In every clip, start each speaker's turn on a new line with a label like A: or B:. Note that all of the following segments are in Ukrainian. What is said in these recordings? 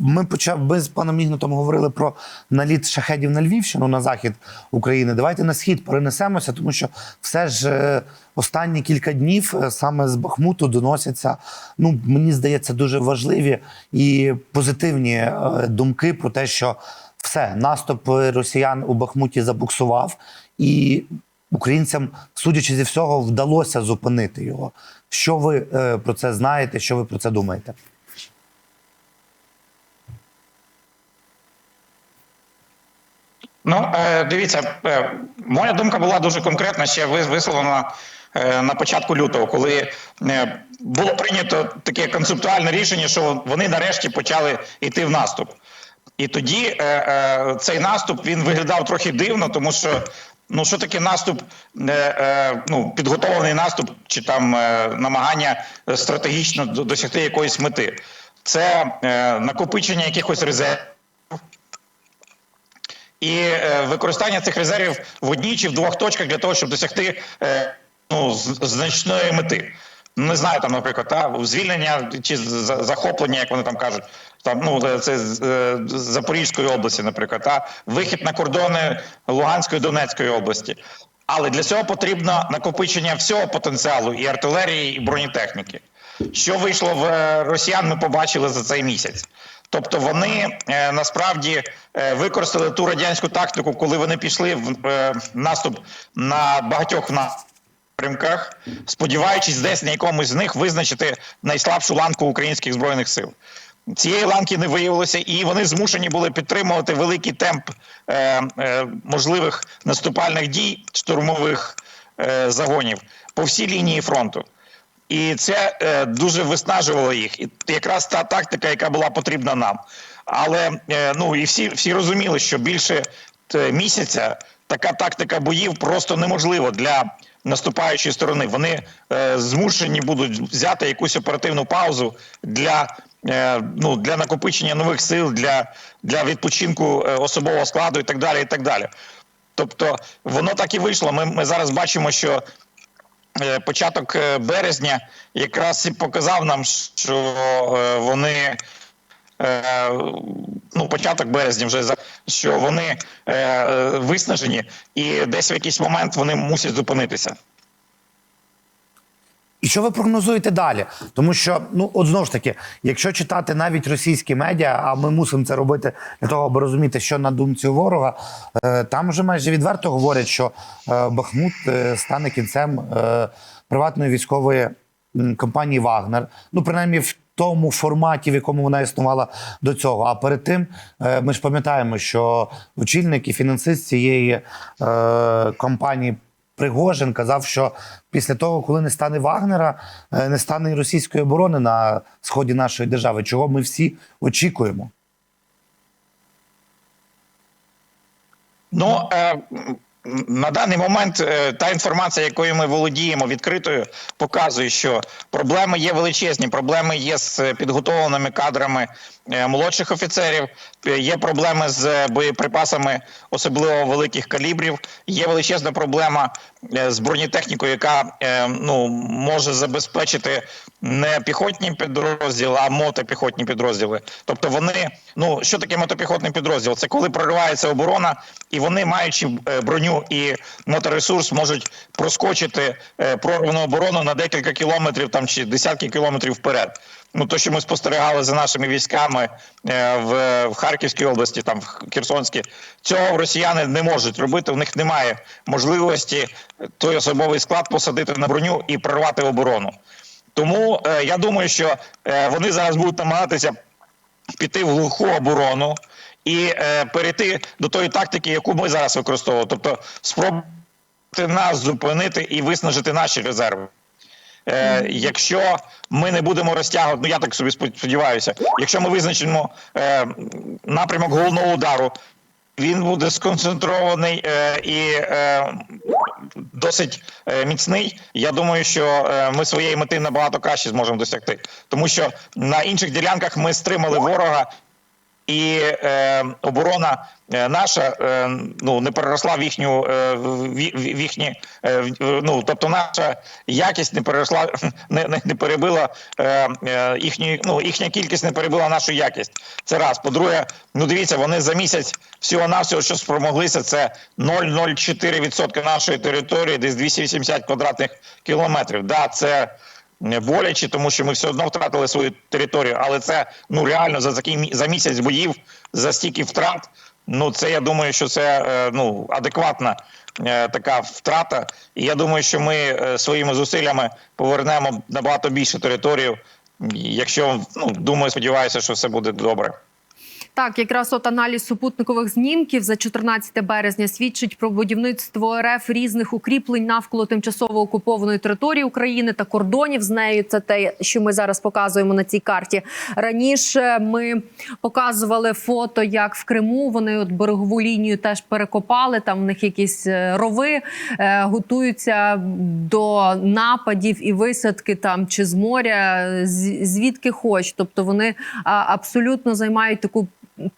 A: ми почав ми з паном Ігнатом говорили про наліт шахедів на Львівщину на захід України. Давайте на схід перенесемося, тому що все ж е, останні кілька днів е, саме з Бахмуту доносяться. Ну мені здається, дуже важливі і позитивні е, думки про те, що все наступ росіян у Бахмуті забуксував, і українцям, судячи зі всього, вдалося зупинити його. Що ви про це знаєте? Що ви про це думаєте?
B: Ну, е, дивіться, е, моя думка була дуже конкретна, ще вис- висловлена е, на початку лютого, коли було прийнято таке концептуальне рішення, що вони нарешті почали йти в наступ. І тоді цей наступ він виглядав трохи дивно, тому що ну що таке наступ, ну підготовлений наступ чи там намагання стратегічно досягти якоїсь мети. Це накопичення якихось резервів. І е, використання цих резервів в одній чи в двох точках для того, щоб досягти е, ну, значної мети. Не знаю, там, наприклад, та, звільнення чи за- захоплення, як вони там кажуть, там, ну, це е, з Запорізької області, наприклад, та, вихід на кордони Луганської Донецької області. Але для цього потрібно накопичення всього потенціалу і артилерії, і бронетехніки. Що вийшло в е, росіян, ми побачили за цей місяць. Тобто вони е, насправді е, використали ту радянську тактику, коли вони пішли в е, наступ на багатьох напрямках, сподіваючись десь на якомусь з них визначити найслабшу ланку українських збройних сил. Цієї ланки не виявилося, і вони змушені були підтримувати великий темп е, е, можливих наступальних дій штурмових е, загонів по всій лінії фронту. І це е, дуже виснажувало їх. І якраз та тактика, яка була потрібна нам. Але е, ну і всі, всі розуміли, що більше е, місяця така тактика боїв просто неможлива для наступаючої сторони. Вони е, змушені будуть взяти якусь оперативну паузу для. е, Ну, для накопичення нових сил, для, для відпочинку е, особового складу і так далі. і так далі. Тобто воно так і вийшло. Ми, ми зараз бачимо, що початок е, березня якраз і показав нам, що е, вони. е, Ну, початок березня вже за що вони е, е, виснажені, і десь в якийсь момент вони мусять зупинитися.
A: І що ви прогнозуєте далі? Тому що, ну, от знову ж таки, якщо читати навіть російські медіа, а ми мусимо це робити для того, аби розуміти, що на думці ворога, е, там вже майже відверто говорять, що е, Бахмут е, стане кінцем приватної військової компанії Вагнер. Ну, принаймні, в тому форматі, в якому вона існувала до цього. А перед тим ми ж пам'ятаємо, що очільник і фінансист цієї компанії. Пригожин казав, що після того, коли не стане Вагнера, е, не стане і російської оборони на сході нашої держави, чого ми всі очікуємо.
B: Ну е, на даний момент е, та інформація, якою ми володіємо відкритою, показує, що проблеми є величезні. Проблеми є з підготовленими кадрами е, молодших офіцерів. е, Є проблеми з е, боєприпасами особливо великих калібрів. Є величезна проблема е, з бронетехнікою, яка е, ну може забезпечити не піхотні підрозділи, а мотопіхотні підрозділи. Тобто вони, ну що таке мотопіхотний підрозділ? Це коли проривається оборона, і вони, маючи е, броню і моторесурс, можуть проскочити е, прорвану оборону на декілька кілометрів там чи десятки кілометрів вперед. Ну, то, що ми спостерігали за нашими військами е, в, в Харківській області, там в Херсонській, цього росіяни не можуть робити. У них немає можливості той особовий склад посадити на броню і прорвати оборону. Тому е, я думаю, що е, вони зараз будуть намагатися піти в глуху оборону і е, перейти до тої тактики, яку ми зараз використовуємо, тобто спробувати нас зупинити і виснажити наші резерви. Е, якщо ми не будемо розтягувати, ну я так собі сподіваюся, якщо ми визначимо е, напрямок головного удару, він буде сконцентрований е, і е, досить е, міцний. Я думаю, що е, ми своєї мети набагато краще зможемо досягти, тому що на інших ділянках ми стримали ворога. І е, оборона е, наша е, ну не переросла в їхню е, в, їхні е, ну тобто наша якість не переросла, не, не, не перебила е, е, їхні, ну їхня кількість не перебила нашу якість. Це раз. По-друге, ну дивіться, вони за місяць всього навсього, що спромоглися, це 0,04% нашої території, десь 280 квадратних кілометрів. Да, це боляче, тому що ми все одно втратили свою територію, але це ну реально за такий за місяць боїв, за стільки втрат. Ну це я думаю, що це е, ну адекватна е, така втрата. І я думаю, що ми е, своїми зусиллями повернемо набагато більше територію. Якщо ну думаю, сподіваюся, що все буде добре.
C: Так, якраз от аналіз супутникових знімків за 14 березня свідчить про будівництво РФ різних укріплень навколо тимчасово окупованої території України та кордонів з нею. Це те, що ми зараз показуємо на цій карті. Раніше ми показували фото, як в Криму вони от берегову лінію теж перекопали. Там в них якісь е, рови е, готуються до нападів і висадки там чи з моря, звідки хоч. Тобто вони абсолютно займають таку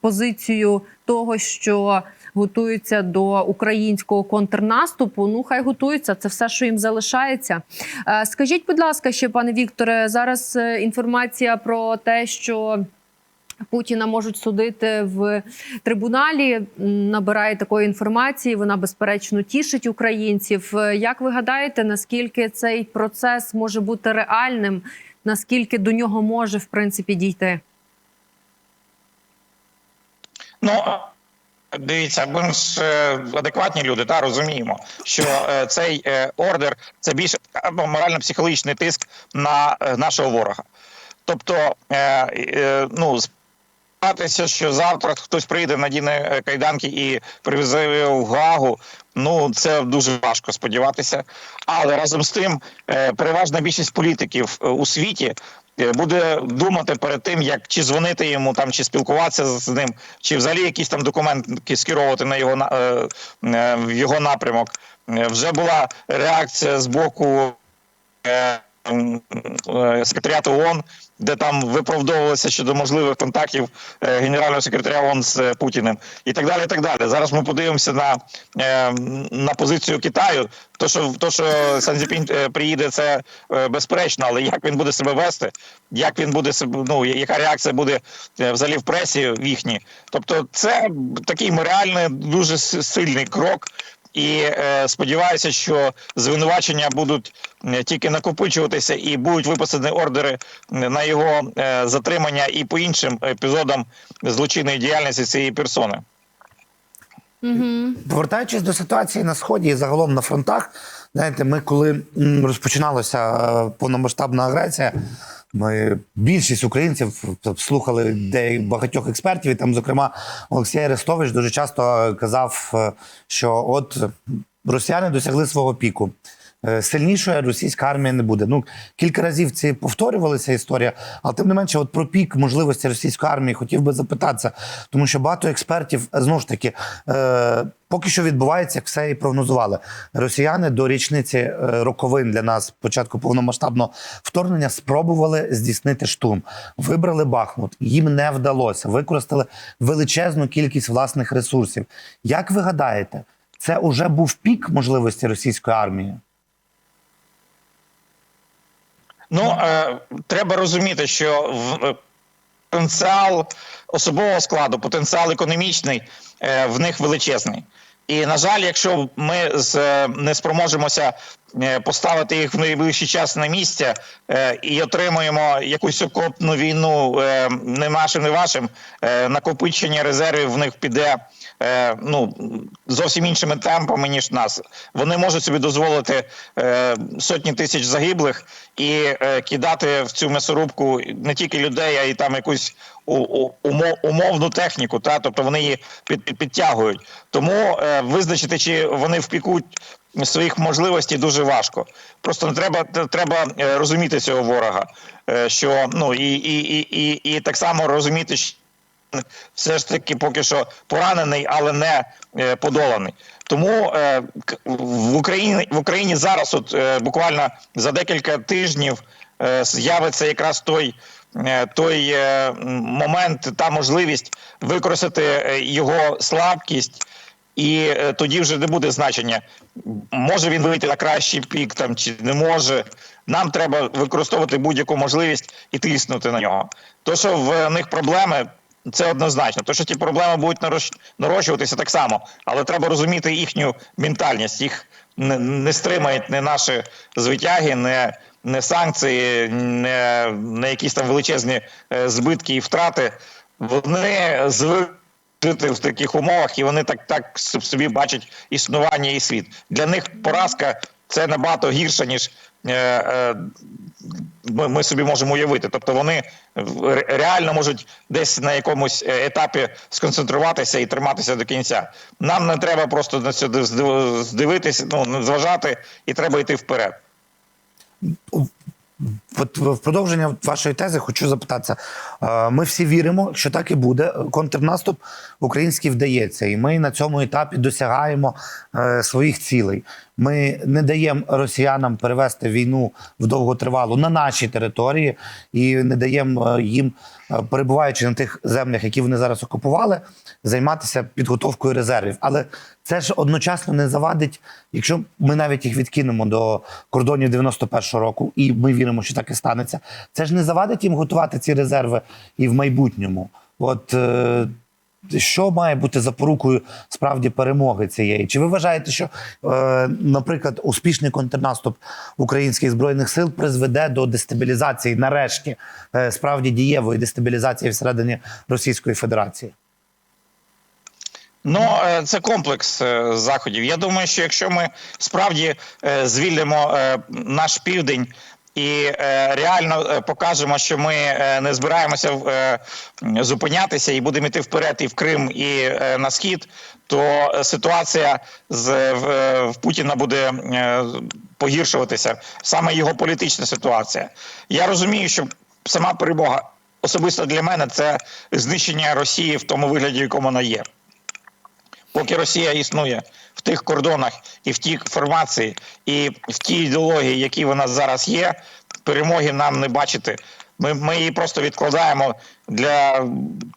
C: позицію того, що готуються до українського контрнаступу. Ну, хай готуються. Це все, що їм залишається. Е, Скажіть, будь ласка, ще пане Вікторе, зараз е, інформація про те, що. Путіна можуть судити в трибуналі. Набирає такої інформації. Вона безперечно тішить українців. Е, Як ви гадаєте, наскільки цей процес може бути реальним? Наскільки до нього може в принципі дійти?
B: Ну дивіться, ми ж е, адекватні люди, та розуміємо, що е, цей е, ордер це більше або морально-психологічний тиск на нашого ворога. Тобто, ну сподіватися, що завтра хтось прийде надіне е, кайданки і привезе в Гаагу. Ну це дуже важко сподіватися. Але разом з тим, переважна більшість політиків у світі буде думати перед тим, як чи дзвонити йому там, чи спілкуватися з ним, чи взагалі якісь там документи скеровувати на його е, е, в його напрямок. Е, Вже була реакція з боку. Е, Секретаріату ООН, де там виправдовувалося щодо можливих контактів е, генерального секретаря ООН з Путіним і так далі. і так далі. Зараз ми подивимося на, е, на позицію Китаю. То, що то, що Санзіпін приїде, це безперечно, але як він буде себе вести, як він буде себе, ну яка реакція буде взагалі в пресі в їхній. Тобто, це такий моральний дуже сильний крок. І е, сподіваюся, що звинувачення будуть е, тільки накопичуватися і будуть виписані ордери на його е, затримання і по іншим епізодам злочинної діяльності цієї персони.
C: Угу.
A: Повертаючись до ситуації на сході і загалом на фронтах, знаєте, ми коли розпочиналася е, повномасштабна агресія, ми більшість українців слухали де багатьох експертів, і там, зокрема, Олексій Арестович дуже часто казав, е, що от росіяни досягли свого піку. Е, Сильнішої російська армія не буде. Ну кілька разів ці повторювалася історія, але тим не менше, от про пік можливості російської армії хотів би запитатися, тому що багато експертів е, знову ж таки е, поки що відбувається, як все і прогнозували. Росіяни до річниці е, роковин для нас початку повномасштабного вторгнення спробували здійснити штурм. Вибрали Бахмут. Їм не вдалося. Використали величезну кількість власних ресурсів. Як ви гадаєте, це уже був пік можливості російської армії?
B: Ну е, треба розуміти, що в е, потенціал особового складу, потенціал економічний е, в них величезний. І на жаль, якщо ми з, е, не спроможемося поставити їх в найближчий час на місце е, і отримуємо якусь окопну війну е, не нашим, не вашим, е, накопичення резервів в них піде е, ну зовсім іншими темпами ніж нас. Вони можуть собі дозволити е, сотні тисяч загиблих і е, кидати в цю м'ясорубку не тільки людей, а й там якусь умовну техніку. Та тобто вони її під, під, підтягують. Тому е, визначити, чи вони впікуть своїх можливостей дуже важко. Просто не треба треба е, розуміти цього ворога, е, що ну і, і, і, і, і так само розуміти, що все ж таки поки що поранений, але не е, подоланий. Тому е, в Україні в Україні зараз, от буквально за декілька тижнів, з'явиться якраз той той момент, та можливість використати його слабкість. І е, тоді вже не буде значення, може він вийти на кращий пік там чи не може. Нам треба використовувати будь-яку можливість і тиснути на нього. То, що в них проблеми, це однозначно. То, що ті проблеми будуть нарощ- нарощуватися так само, але треба розуміти їхню ментальність. Їх не, не стримають не наші звитяги, не, не санкції, не, не якісь там величезні е, збитки і втрати. Вони звикли жити в таких умовах, і вони так так собі бачать існування і світ. Для них поразка це набагато гірше, ніж е, е, ми, ми собі можемо уявити. Тобто вони реально можуть десь на якомусь е, етапі сконцентруватися і триматися до кінця. Нам не треба просто на це здив- здивитися, ну зважати, і треба йти вперед.
A: В продовження вашої тези хочу запитатися. Е, Ми всі віримо, що так і буде. Контрнаступ український вдається, і ми на цьому етапі досягаємо е, своїх цілей. Ми не даємо росіянам перевести війну в довготривалу на нашій території і не даємо е, їм, е, перебуваючи на тих землях, які вони зараз окупували, займатися підготовкою резервів. Але це ж одночасно не завадить, якщо ми навіть їх відкинемо до кордонів 91-го року, і ми віримо, що так і станеться. Це ж не завадить їм готувати ці резерви і в майбутньому. От е, що має бути запорукою справді перемоги цієї? Чи ви вважаєте, що, е, наприклад, успішний контрнаступ українських збройних сил призведе до дестабілізації, нарешті, е, справді дієвої дестабілізації всередині Російської Федерації?
B: Ну, е, це комплекс заходів. Я думаю, що якщо ми справді звільнимо наш південь і е, реально е, покажемо, що ми е, не збираємося е, зупинятися і будемо йти вперед і в Крим, і е, на схід, то ситуація з в, е, в Путіна буде е, погіршуватися. Саме його політична ситуація. Я розумію, що сама перемога особисто для мене це знищення Росії в тому вигляді, в якому вона є. Поки Росія існує в тих кордонах і в тій формації, і в тій ідеології, які вона зараз є, перемоги нам не бачити. Ми, ми її просто відкладаємо для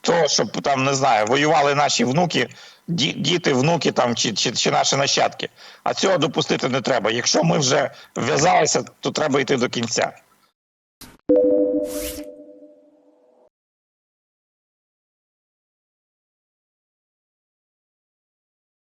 B: того, щоб там не знаю, воювали наші внуки, ді- діти, внуки там чи, чи, чи наші нащадки. А цього допустити не треба. Якщо ми вже вв'язалися, то треба йти до кінця.